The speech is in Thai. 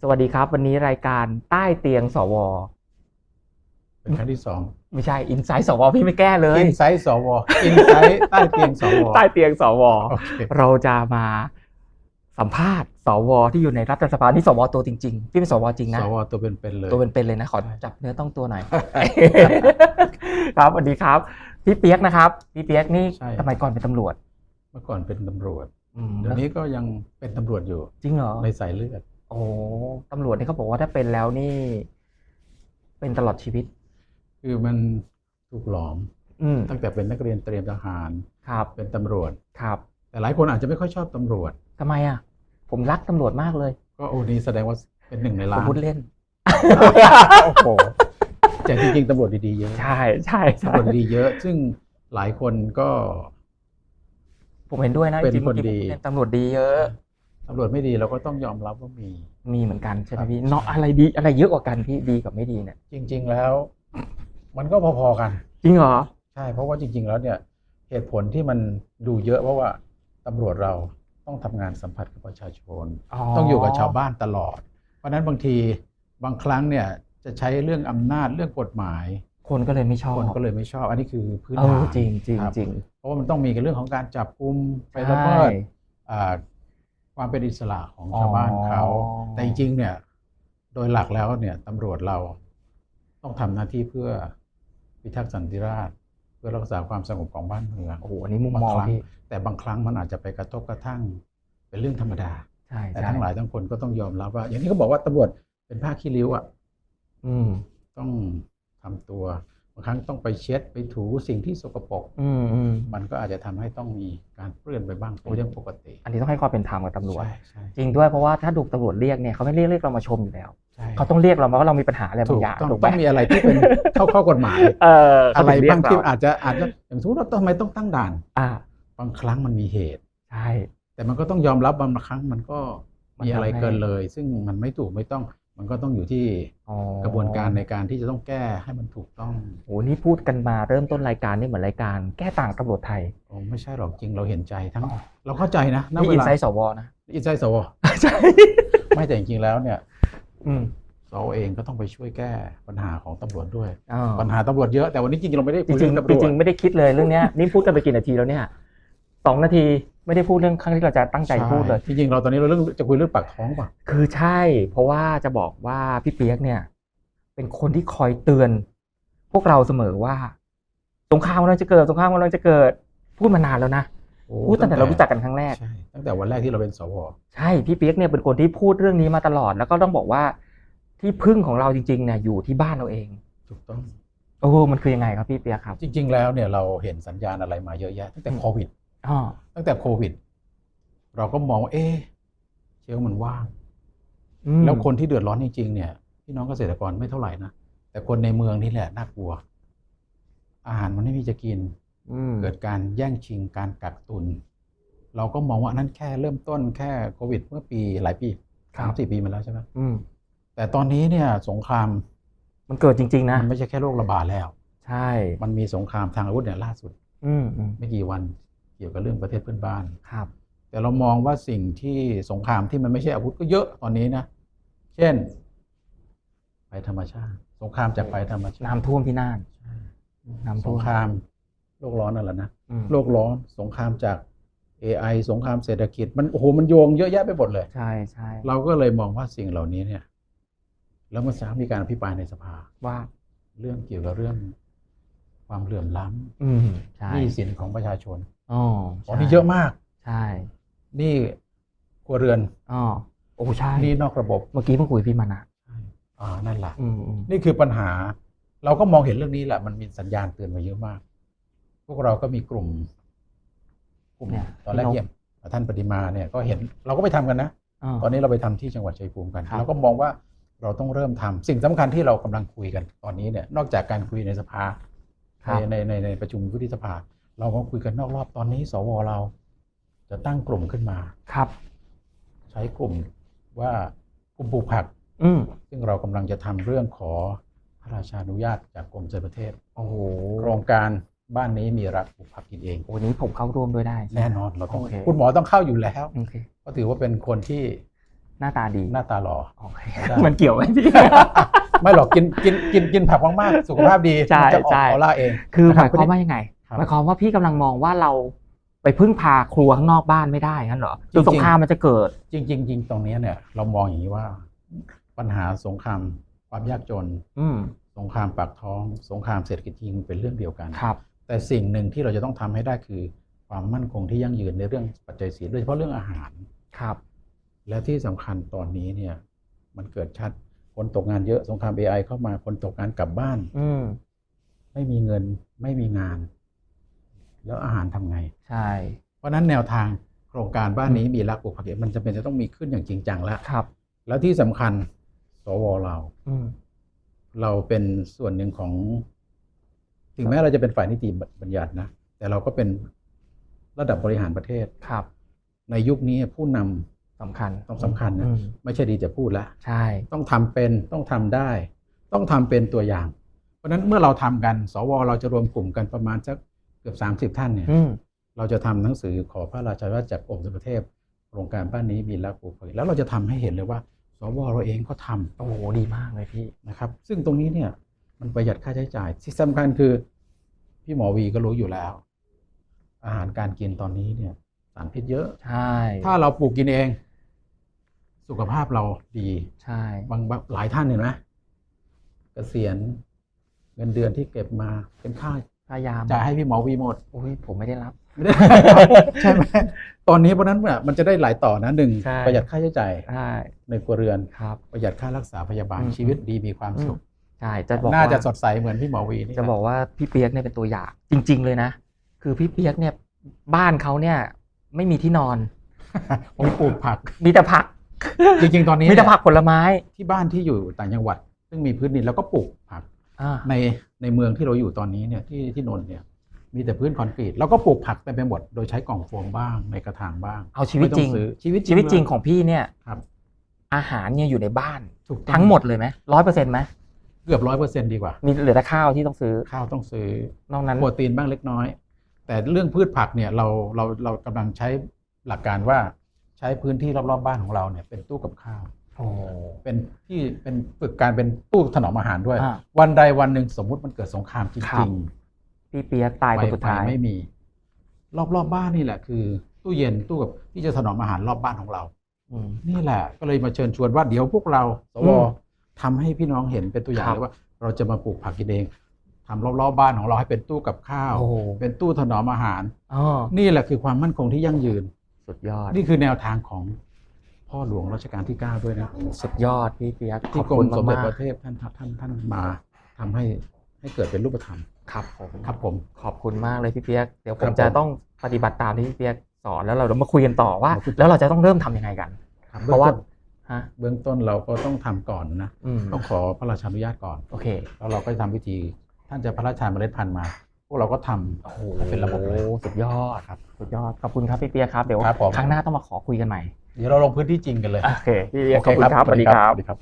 สวัสดีครับ วันนี้รายการใต้เตียงสวเป็นครั้งที่สองไม่ใช่อินไซต์สวพี่ไม่แก้เลยอินไซต์สวอินไซต์ใต้เตียงสวใต้เตียงสวโอเคเราจะมาสัมภาษณ์สวที่อยู่ในรัฐสภานี่สวตัวจริงๆพี่เป็นสวจริงนะสวตัวเป็นๆเลยตัวเป็นๆเลยนะขอจับเนื้อต้องตัวหน่อยครับสวัสดีครับ พี่เปียกนะครับ พี่เปียกนี่ใช่สมัยก่อนเป็นตำรวจ เมื่อก่อนเป็นตำรวจอืมเดี๋ยวนี้ก็ยังเป็นตำรวจอยู่จริงเหรอในสายเลือด โอ้ตำรวจนี่เขาบอกว่าถ้าเป็นแล้วนี่ เป็นตลอดชีวิต คือมันถูกหลอมอืมตั้งแต่เป็นนักเรียนเตรียมทหาร ครับ เป็นตำรวจ ครับ แต่หลายคนอาจจะไม่ค่อยชอบตำรวจทำไมอะ ผมรักตำรวจมากเลย ก็โอ้นี่แสดงว่าเป็นหนึ่งในผล้ามนพูดเล่น โอ้โหแต่จริงๆตำรวจดีๆเยอะใช่ใช่ใช่ตำรวจดีๆเยอะ ซึ่งหลายคนก็ ผมเห็นด้วยนะเป็นจริงๆคนเมื่อกี้ดีผมเห็นตำรวจดีเยอะ ตำรวจไม่ดีเราก็ต้องยอมรับว่ามี มีเหมือนกันใช่ไหมครับพี่เนาะอะไรดีอะไรเยอะกว่ากันพี่ดีกับไม่ดีเนี่ย จริง ๆแล้ว มันก็พอๆกัน จริงเหรอใช่เพราะว่าจริง ๆ แล้วเนี่ยเหตุผลที่มันดูเยอะเพราะว่าตำรวจเราต้องทำงานสัมผัสกับประชาชน ต้องอยู่กับชาวบ้านตลอด เพราะฉะนั้นบางทีบางครั้งเนี่ยจะใช้เรื่องอำนาจเรื่องกฎหมาย คนก็เลยไม่ชอบคนก็เลยไม่ชอบ อันนี้คือพื้นเอฐาอนจริงจริงครับจริงเพราะว่ามันต้องมีกับเรื่องของการจับกุมไปใช่ละเมิดอ่า ความเป็นอิสระของชาวบ้านเขาอ๋อแต่จริงๆเนี่ย โดยหลักแล้วเนี่ยตำรวจเราต้องทำหน้าที่เพื่อพิทักษ์สันติราษฎร์เพื่อรักษาความสงบของบ้านเมืองโอ้โหอันนี้มุมบางมองครั้งพี่แต่บางครั้งมันอาจจะไปกระทบกระทั่ง เป็นเรื่องธรรมดาใช่แต่ใช่ทั้งหลายทั้งคนก็ต้องยอมรับว่า อย่างที่เขาบอกว่าตำรวจเป็นผ้าขี้ริ้วอะอืมต้องทำตัว บางครั้งต้องไปเช็ดไปถูสิ่งที่สกปรกอืมอืมมันก็อาจจะทำให้ต้องมีการเปื้อนไปบ้างเป็นเรื่องปกติ อันนี้ต้องให้ความเป็นธรรมกับตำรวจใช่ใช่จริงด้วยเพราะว่าถ้าถูกตำรวจเรียกเนี่ยเขาไม่เรียกเรียกเรามาชมอยู่แล้วใช่เขาต้องเรียกเรามาว่าเรามีปัญหาอะไรถูบางกอย่างต้องถูกไหมต้องมีอะไรที่เป็นเข้าข้อกฎหมายเอออะเขไรถึเยกบางที่เอาจจะอาจจะอย่างสมมติว่าทำไมต้องตั้งด่านอ่าบางครั้งมันมีเหตุใช่แต่มันก็ต้องยอมรับบางครั้งมันก็มันมีอะไรทำให้เกินเลย ซึ่งมันไม่ถูกไม่ต้อง มันก็ต้องอยู่ที่อ๋อกระบวนการในการที่จะต้องแก้ให้มันถูกต้องโอ้นี่พูดกันมาเริ่มต้นรายการนี่เหมือนรายการแก้ต่างตำรวจไทยโอ้ไม่ใช่หรอกจริงเราเห็นใจทั้ง เราเข้าใจนะณนี่เวอินลาไซต์สวนะอินไซต์สวใช่ไม่แต่จริงๆแล้วเนี่ย อืมสวเองก็ต้องไปช่วยแก้ปัญหาของตำรวจด้วยอ๋อปัญหาตำรวจเยอะแต่วันนี้จริงๆเราไม่ได้จคุยริงเรื่องๆตำจรวจริงๆไม่ได้คิดเลยเรื่องเนี้ยนี่พูดกันไปกี่นาทีแล้วเนี่ยสองนาที ไม่ได้พูดเรื่องครั้งที่เราจะตั้งใจพูดเลยจริงๆเราตอนนี้เราเรื่องจะคุยเรื่องปากท้องป่ะคือใช่ เพราะว่าจะบอกว่าพี่เปียกเนี่ย เป็นคนที่คอยเตือน พวกเราเสมอว่าสงครามกำลังจะเกิดสงครามกำลังจะเกิดพูดมานานแล้วนะโอ้พูดตั้งแต่เรารู้จักกันครั้งแรกใช่ตั้งแต่วันแรกที่เราเป็นสวใช่พี่เปียกเนี่ยเป็นคนที่พูดเรื่องนี้มาตลอด แล้วก็ต้องบอกว่าที่พึ่งของเราจริงๆเนี่ยอยู่ที่บ้านเราเองถูกต้องโอ้มันคือยังไงครับพี่เปียกครับ จริง ๆ แล้วเนี่ยเราเห็นสัญญาณอะไรมาเยอะแยะตั้งแต่โควิดอ๋อ ตั้งแต่โควิด เราก็มองว่าเอ๊ะเชื้อมันว่างอืมแล้วคนที่เดือดร้อนจริงๆเนี่ยพี่น้องเกษตรกรไม่เท่าไหร่นะแต่คนในเมืองนี่แหละน่ากลัว อาหารมันไม่มีจะกินอืมเกิดการแย่งชิงการกักตุน เราก็มองว่านั่นแค่เริ่มต้นแค่โควิด เมื่อปีหลายปีสามสี่ปีมาแล้วใช่ไหมอืมแต่ตอนนี้เนี่ย สงคราม มันเกิดจริง ๆ นะมันไม่ใช่แค่โรคระบาดแล้ว ใช่ มันมีสงครามทางอาวุธเนี่ยล่าสุด อืมอืมไม่กี่วัน เกี่ยวกับเรื่องประเทศเพื่อนบ้านครับ แต่เรามองว่าสิ่งที่สงครามที่มันไม่ใช่อาวุธก็เยอะตอนนี้นะ เช่นภัยธรรมชาติ สงครามจากภัยธรรมชาติน้ำท่วมที่น่านใช่น้ำสท่วงมครามโลกร้อนนั่นแหละนะอืมโลกร้อนสงครามจาก AI สงครามเศรษฐกิจ มันโอ้โหมันโยงเยอะแยะไปหมดเลยใช่ใช่เราก็เลยมองว่าสิ่งเหล่านี้เนี่ย แล้วเมื่อเช้ามีการอภิปรายในสภาว่าเรื่องเกี่ยวกับเรื่องความเหลื่อมล้อืมใช่ำหนี้สินของประชาชน อ๋ออ๋อนี่เยอะมาก ใช่นี่ครัวเรือนอ๋อโอ้ใช่นี่นอกระบบเมื่อกี้เพิ่งคุยกับพี่มานะอ่านั่นแหละอืมอืมนี่คือปัญหา เราก็มองเห็นเรื่องนี้แหละมันมีสัญญาณเตือนมาเยอะมาก พวกเราก็มีกลุ่มกลุ่มเนี่ยตอนแรกพี่นกเยี่ยมท่านปฏิมาเนี่ยก็เห็นเราก็ไปทำกันนะอ๋อตอนนี้เราไปทำที่จังหวัดชัยภูมิกันครับเราก็มองว่าเราต้องเริ่มทำสิ่งสำคัญที่เรากำลังคุยกันตอนนี้เนี่ย นอกจากการคุยในสภาครับในในในในประชุมวุฒิสภา เราก็คุยกันนอกรอบตอนนี้ สวเรา จะตั้งกลุ่มขึ้นมาครับ ใช้กลุ่มว่ากลุ่มปลูกผัก อืมซึ่งเรากำลังจะทำเรื่องขอพระราชานุญาตจากกรมเจริญประเทศโอ้โหโครงการบ้านนี้มีรักปลูกผักกินเองวันนี้ผมเข้าร่วมด้วยได้ใช่ไหมแน่นอนเราต้องโอเคคุณหมอต้องเข้าอยู่แล้วโอเคก็ถือว่าเป็นคนที่หน้าตาดีหน้าตาหล่อโอเคได้มันเกี่ยวไหมพี่ไม่หรอกกินกินกินกินผักมากๆสุขภาพดีใช่มันจะออกใช่ออร่าเอง คือหนะมายความว่ายังไงครับ หมายความว่าพี่กำลังมองว่าเราไปพึ่งพาครัวข้างนอกบ้านไม่ได้งั้นเหรอจริงๆจนสงครามมันจะเกิด จริงๆจริงตรงเนี้ยเนี่ย เรามองอย่างนี้ว่า ปัญหาสงครามความยากจน อืมสงครามปากท้อง สงครามเศรษฐกิจจริงเป็นเรื่องเดียวกันครับ แต่สิ่งหนึ่งที่เราจะต้องทำให้ได้คือ ความมั่นคงที่ยั่งยืนในเรื่องปัจจัยสี่โดยเฉพาะเรื่องอาหารครับ และที่สำคัญตอนนี้เนี่ย มันเกิดชัดคนตกงานเยอะสงคราม AI เข้ามาคนตกงานกลับบ้าน อืมไม่มีเงินไม่มีงาน แล้วอาหารทำไง ใช่ เพราะฉะนั้นแนวทางโครงการบ้านนี้มีรักปลูกผักเองมันจะเป็นจะต้องมีขึ้นอย่างจริงจังแล้วครับ แล้วที่สำคัญสวเราอืมเราเป็นส่วนหนึ่งของ ถึงแม้เราจะเป็นฝ่ายนิติบัญญัตินะแต่เราก็เป็นระดับบริหารประเทศครับ ในยุคนี้ผู้นำสำคัญต้องสำคัญนะอืมไม่ใช่ดีจะพูดแล้วใช่ ต้องทำเป็นต้องทำได้ ต้องทำเป็นตัวอย่าง เพราะฉะนั้นเมื่อเราทำกัน สวเราจะรวมกลุ่มกันประมาณสัก เกือบสามสิบท่านเนี่ยอืมเราจะทำหนังสือขอพระราชานุญาตจากองค์สมเด็จพระเทพโครงการบ้านนี้มีรักปลูกผักแล้วเราจะทำให้เห็นเลยว่า สวเราเองก็ทำโอ้โหดีมากเลยพี่นะครับ ซึ่งตรงนี้เนี่ยมันประหยัดค่าใช้จ่ายที่สำคัญคือ พี่หมอวีก็รู้อยู่แล้ว อาหารการกินตอนนี้เนี่ยสารพิษเยอะใช่ถ้าเราปลูกกินเอง สุขภาพเราดีใช่บางบางหลายท่านเห็นไหมเกษียณเงินเดือนที่เก็บมาเป็นค่า พยายามจ่ายให้พี่หมอวีหมดโอ้ยผมไม่ได้รับไม่ได้ใช่ไหมตอนนี้เพราะฉะนั้นเนี่ยมันจะได้หลายต่อนะหนึ่งใช่ประหยัดค่าใช้จ่ายใช่ในครัวเรือนครับประหยัดค่ารักษาพยาบาลอืมชีวิตดีมีความสุขใช่จะบอกน่าจะว่สดใสเหมือนพี่หมอวีนี่จะบอกว่าพี่เปียกเนี่ยเป็นตัวอย่างจริง ๆ เลยนะ คือพี่เปียกเนี่ยบ้านเขาเนี่ยไม่มีที่นอนผมปลูกผักมีแต่ผัก จริงๆ ตอนนี้มีแต่ผักผลไม้ที่บ้านที่อยู่ต่างจังหวัด ซึ่งมีพื้นดินแล้วก็ปลูกผักอ่า ในในเมืองที่เราอยู่ตอนนี้เนี่ยที่ที่นนท์เนี่ย มีแต่พื้นคอนกรีตแล้วก็ปลูกผักเต็มไปหมดโดยใช้กล่องโฟมบ้างในกระถางบ้าง เอาชีวิตจริงไม่ต้อซื้อชีวิตชีวิตจริงของพี่เนี่ยครับ อาหารเนี่ยอยู่ในบ้านถูกต้องทั้งหมดเลยไหมร้อยเปอร์เซ็นต์ไหมเกือบร้อยเปอร์เซ็นต์ดีกว่า มีเหลือแต่ข้าวที่ต้องซื้อข้าวต้องซื้อนอกนั้นโปรตีนบ้างเล็กน้อย แต่เรื่องพืชผักเนี่ยเราเราเรากำลังใช้หลักการว่าใช้พื้นที่รอบๆบ้านของเราเนี่ยเป็นตู้กับข้าวโอ้ เป็นที่เป็นฝึกการเป็นตู้ถนอมอาหารด้วยอ่าวันใดวันหนึ่งสมมุติมันเกิดสงครามจครัริบงพี่เปียกตายๆคนสุดท้ายไม่มี รอบๆบบ้านนี่แหละ คือตู้เย็นตู้กับที่จะถนอมอาหารรอบบ้านของเราอืมนี่แหละ ก็เลยมาเชิญชวนว่าเดี๋ยวพวกเราสอืวมทำให้พี่น้องเห็นเป็นตัวอย่างครับเลยว่า เราจะมาปลูกผักกินเองทำรอบๆบ้านของเราให้เป็นตู้กับข้าวโอ้โหเป็นตู้ถนอมอาหารอ๋อนี่แหละคือความมั่นคงที่ยั่งยืน สุดยอด นี่คือแนวทางของ พ่อหลวงรัชกาลที่ 9 ด้วยนะสุดยอดพี่เปียกขที่อบกรคุมณสมเด็จมาพกระเทพท่านท่านท่านมาทำให้ให้เกิดเป็นรูปธรรมๆครับผมครับผม ขอบคุณมากเลยพี่เปียกเดี๋ยวผครัมบจะผมต้องปฏิบัติตามที่พี่เปียกสอนแล้วเราจะมาคุยกันต่อว่า ขอบคุณ แล้วเราจะต้องเริ่มทำยังไงกันครับเพราะว่าบื้องต้นฮะเบื้องต้นเราก็ต้องทำก่อนนะ อืมต้องขอพระราชานุญาตก่อน โอเคแล้วเราก็จะทำพิธี ท่านจะพระราชทานเมล็ดพันธุ์มา พวกเราก็ทำ โอ้โหเป็นระบบเลยสุดยอดครับ สุดยอดขอบคุณครับพี่เปียกครับเดี๋ยวครับผม ครั้งหน้าต้องมาขอคุยกันใหม่ เดี๋ยวเราลงพื้นที่จริงกันเลย โอเคพี่เปียกขอบคุณครับสวัสดีครับ สวัสดีครับ